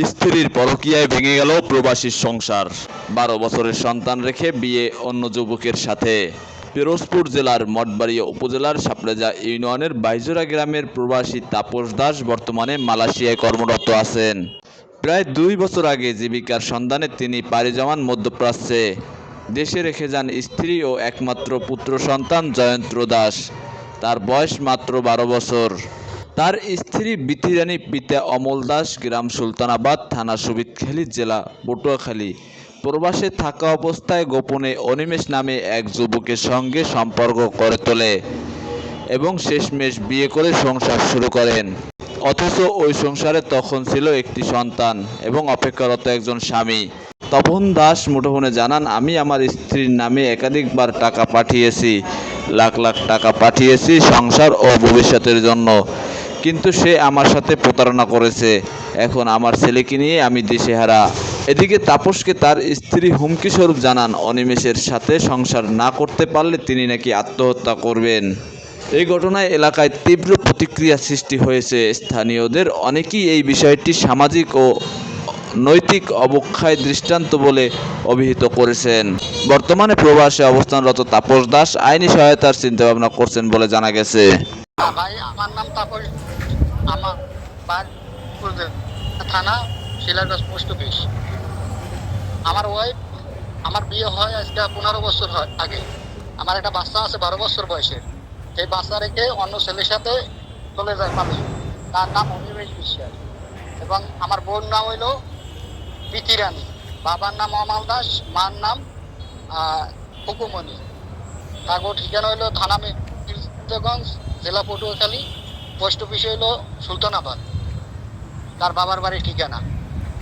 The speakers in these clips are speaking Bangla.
স্ত্রীর পরকীয়ায় ভেঙে গেল প্রবাসীর সংসার। বারো বছরের সন্তান রেখে বিয়ে অন্য যুবকের সাথে। পিরোজপুর জেলার মঠবাড়িয়া উপজেলার সাপড়েজা ইউনিয়নের বাইজোরা গ্রামের প্রবাসী তাপস দাস বর্তমানে মালয়েশিয়ায় কর্মরত আছেন। প্রায় দুই বছর আগে জীবিকার সন্ধানে তিনি পাড়ি জমান মধ্যপ্রাচ্যে। দেশে রেখে যান স্ত্রী ও একমাত্র পুত্র সন্তান জয়ন্ত দাস। তার বয়স মাত্র বারো বছর। তার স্ত্রী বিথিরানী পিতা অমল দাস গ্রাম সুলতানাবাদ থানা সুবিদখালী জেলা পটুয়াখালী। প্রবাসে থাকা অবস্থায় গোপনে অনিমেষ নামে এক যুবকের সঙ্গে সম্পর্ক করে তোলে এবং শেষমেশ বিয়ে করে সংসার শুরু করেন। অথচ ওই সংসারে তখন ছিল একটি সন্তান এবং অপেক্ষারত একজন স্বামী। তপন দাস মুঠোফোনে জানান, আমি আমার স্ত্রীর নামে একাধিকবার টাকা পাঠিয়েছি, লাখ লাখ টাকা পাঠিয়েছি সংসার ও ভবিষ্যতের জন্য। কিন্তু সে আমার সাথে প্রতারণা করেছে। এখন আমার ছেলেকে নিয়ে আমি দিশেহারা। এদিকে তাপসকে তার স্ত্রী হুমকি স্বরূপ জানান, অনিমেষের সাথে সংসার না করতে পারলে তিনি নাকি আত্মহত্যা করবেন। এই ঘটনায় এলাকায় তীব্র প্রতিক্রিয়া সৃষ্টি হয়েছে। স্থানীয়দের অনেকেই এই বিষয়টি সামাজিক ও নৈতিক অবক্ষয় দৃষ্টান্ত বলে অভিহিত করেছেন। বর্তমানে প্রবাসে অবস্থানরত তাপস দাস আইনি সহায়তার চিন্তাভাবনা করছেন বলে জানা গেছে। ভাই, আমার নাম তাপস। আমার থানা শিলারগঞ্জ পোস্ট অফিস। আমার ওয়াইফ আমার বিয়ে হয় আজকে পনেরো বছর হয় আগে। আমার একটা বাচ্চা আছে বারো বছর বয়সের। সেই বাচ্চা রেখে অন্য ছেলের সাথে চলে যায় পালিয়ে। তার নাম অনিমেষ বিশ্বাস। এবং আমার বোন নাম হইল প্রীতি রানী। বাবার নাম অমাল দাস মার নাম আহ, হুকুমণি তারপর ঠিকানা হইল থানা মির্জাগঞ্জ জেলা পটুয়াখালী। পোস্ট অফিস হলো সুলতানাবাদ। তার বাবার বাড়ির ঠিকানা।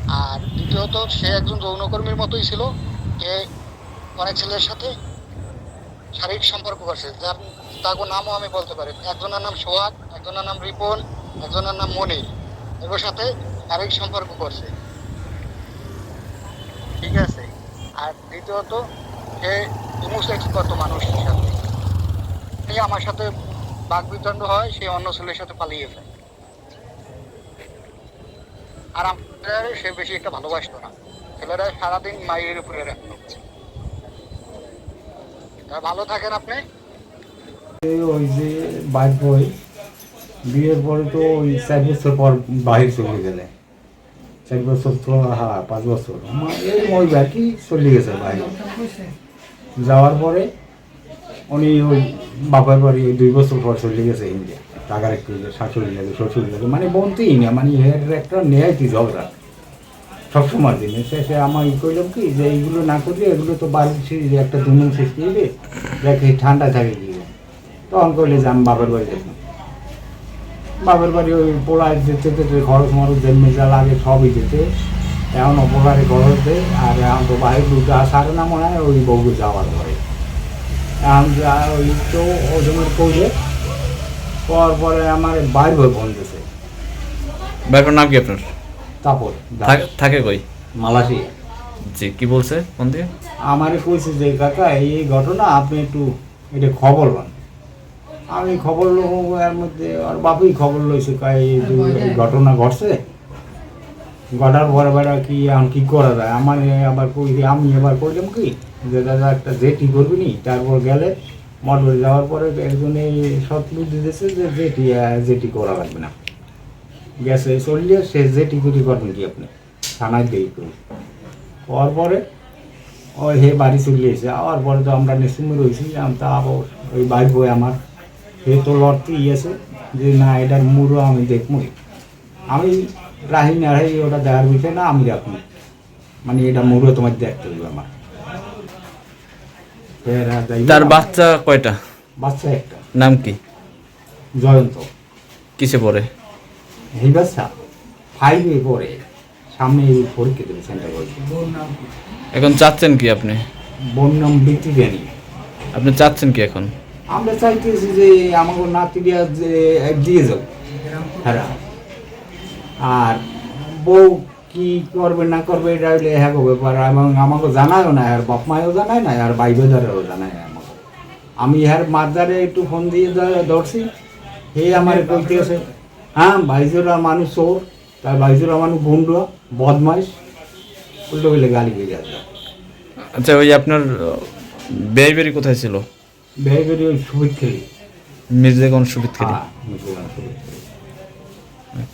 আর দ্বিতীয়ত, সে একজন যৌনকর্মীর মতোই ছিল। এ অনেক ছেলের সাথে শারীরিক সম্পর্ক করছে। যার, তাকে নামও আমি বলতে পারি। একজনের নাম সোহাগ, একজনের নাম রিপন, একজনের নাম মনির। এগুলোর সাথে শারীরিক সম্পর্ক করছে। ঠিক আছে? আর দ্বিতীয়ত, সে ইমোসেক্স করতো মানুষের সাথে? আমার সাথে বাক বিতণ্ড হয়, সে অন্য ছেলের সাথে পালিয়ে যায়। আর আমাদের সে বেশি একটা ভালোবাসতো না। ছেলেরা সারাদিন মায়ের উপরে রাখতো ভালো থাকেন আপনি? ওই যে বাইক বই, বিয়ের পরে তো ওই চার বছর পর বাহির চলে গেলে। চার বছর তো হ্যাঁ পাঁচ বছর। এই ওই ব্যাগই চলে গেছে বাইরে যাওয়ার পরে উনি ওই বাপের বাড়ি ওই দুই বছর পর চলে গেছে ইন্ডিয়া টাকার একটু শাশুড়ি লাগে শ্বশুরি লাগে। মানে বলতেই না মানে এর একটা নেয় কি ঝগড়া। সবসময় দিনে। শেষে আমার ই করলাম কি যে এইগুলো না করলে এগুলো তো বাড়ির একটা দুমন সৃষ্টি হবে দেখে ঠান্ডা থাকে কি তখন করলে যে আমি বাপের বাড়ি যেতাম বাপের বাড়ি ওই পোলায় যেতে যেতে খরচ মরচ জন্মে যা লাগে সবই যেতে। এখন অপকারে খরচ দেয় আর এখন তো বাইরে দুটো আসার না মনে হয়, ওই বউকে যাওয়ার পরে এখন ওই তো ওজনের করলে পর পরে আমার বাইর হয়ে বন্ধেছে ব্যাপার নাম কি আপনার? তারপর থাক- কই? মালাসিয়া জি কি বলছে কোন দিয়ে? আমারে কইছে যে কাকা এই ঘটনা আপনি একটু এটা খবর লন। আমি খবর লোক এর মধ্যে আর বাপুই খবর লইছে এই ঘটনা ঘটছে। ঘটার পরে বেড়া কি এখন কি করা যায়? আমার আবার কই আমি এবার করলাম কি যে, দাদা, একটা জেটি করবি নি তারপর গেলে মটর যাওয়ার পরে একজনে সৎ বুদ্ধি দিয়েছে যে, জেটি জেটি করা লাগবে না। গেছে, চললে সে জেটি কুটি করবেন কি আপনি? থানায় দেই করি হওয়ার পরে ওই হে বাড়ি চলে এসে আবার পরে তো আমরা রয়েছি, আমি তা আবার ওই বাইক বই আমার, হে তো লড়তে ইয়েছে যে, না, এটার মুড়ো আমি দেখবই আমি রাহি না রাহি, ওটা দেখার বিষয় না, আমি রাখব। মানে এটা মুড়ো তোমার দেখতে হবে আমার। তার বাচ্চা কয়টা? বাচ্চা একটা। নাম কি? জয়ন্ত। কিসে পড়ে? এই বাচ্চা ফাইভে পড়ে। সামনে এই পরীক্ষা দেবে সেন্টার বলছে এখন চাচ্ছেন কি আপনি? বোন নাম বিক্রি দেয়নি আপনি চাচ্ছেন কি এখন? আমরা চাইতেছি যে আমাকে নাতিরিয়া যে দিয়ে যাও হ্যাঁ। আর বউ কি করবে না করবে এটা হইলে হ্যাঁ ব্যাপার। এবং আমাকে জানায়ও না আর বাপ মায়ও জানায় না আর বাইবে ধারেও জানায় আমাকে। আমি ইহার মাঝারে একটু ফোন দিয়ে ধরছি। হে আমার কইতে আছে হ্যাঁ ভাইজোরা মানুষ চোর তার ভাইজোরা মানুষ বন্ধু বদমাইশ। উল্টো বলে গালি হয়ে যাচ্ছে আচ্ছা ওই আপনার বেইবেরি কোথায় ছিল? বেইবেরি ওই সুবিধ খেলি মির্জাগঞ্জ সুবিধ খেলি হ্যাঁ,